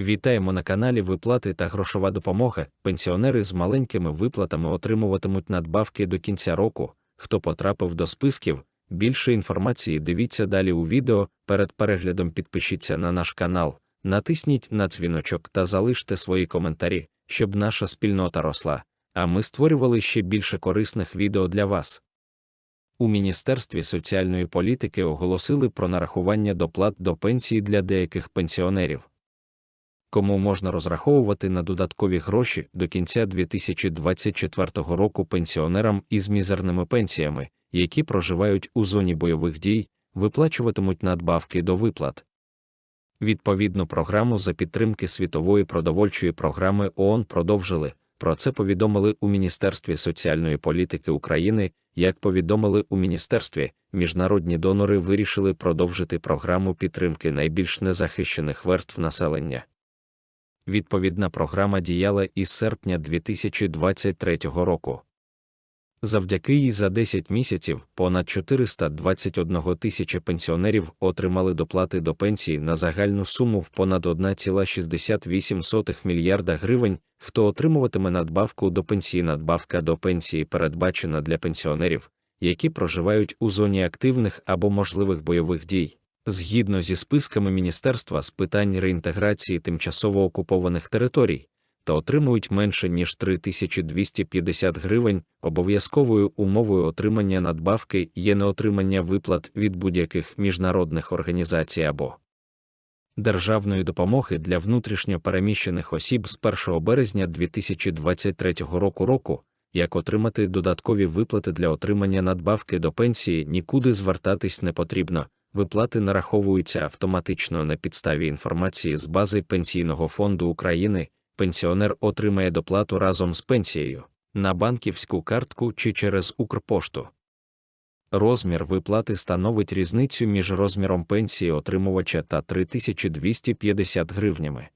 Вітаємо на каналі Виплати та грошова допомога. Пенсіонери з маленькими виплатами отримуватимуть надбавки до кінця року. Хто потрапив до списків, більше інформації дивіться далі у відео. Перед переглядом підпишіться на наш канал, натисніть на дзвіночок та залиште свої коментарі, щоб наша спільнота росла, а ми створювали ще більше корисних відео для вас. У Міністерстві соціальної політики оголосили про нарахування доплат до пенсії для деяких пенсіонерів. Кому можна розраховувати на додаткові гроші до кінця 2024 року пенсіонерам із мізерними пенсіями, які проживають у зоні бойових дій, виплачуватимуть надбавки до виплат. Відповідну програму за підтримки світової продовольчої програми ООН продовжили. Про це повідомили у Міністерстві соціальної політики України. Як повідомили у міністерстві, міжнародні донори вирішили продовжити програму підтримки найбільш незахищених верств населення. Відповідна програма діяла із серпня 2023 року. Завдяки їй за 10 місяців понад 421 тисяча пенсіонерів отримали доплати до пенсії на загальну суму в понад 1,68 мільярда гривень. Хто отримуватиме надбавку до пенсії надбавка до пенсії передбачена для пенсіонерів, які проживають у зоні активних або можливих бойових дій. Згідно зі списками Міністерства з питань реінтеграції тимчасово окупованих територій, та отримують менше ніж 3250 гривень, обов'язковою умовою отримання надбавки є неотримання виплат від будь-яких міжнародних організацій або державної допомоги для внутрішньо переміщених осіб з 1 березня 2023 року року, як отримати додаткові виплати для отримання надбавки до пенсії, нікуди звертатись не потрібно. Виплати нараховуються автоматично на підставі інформації з бази Пенсійного фонду України. Пенсіонер отримає доплату разом з пенсією на банківську картку чи через Укрпошту. Розмір виплати становить різницю між розміром пенсії отримувача та 3250 гривнями.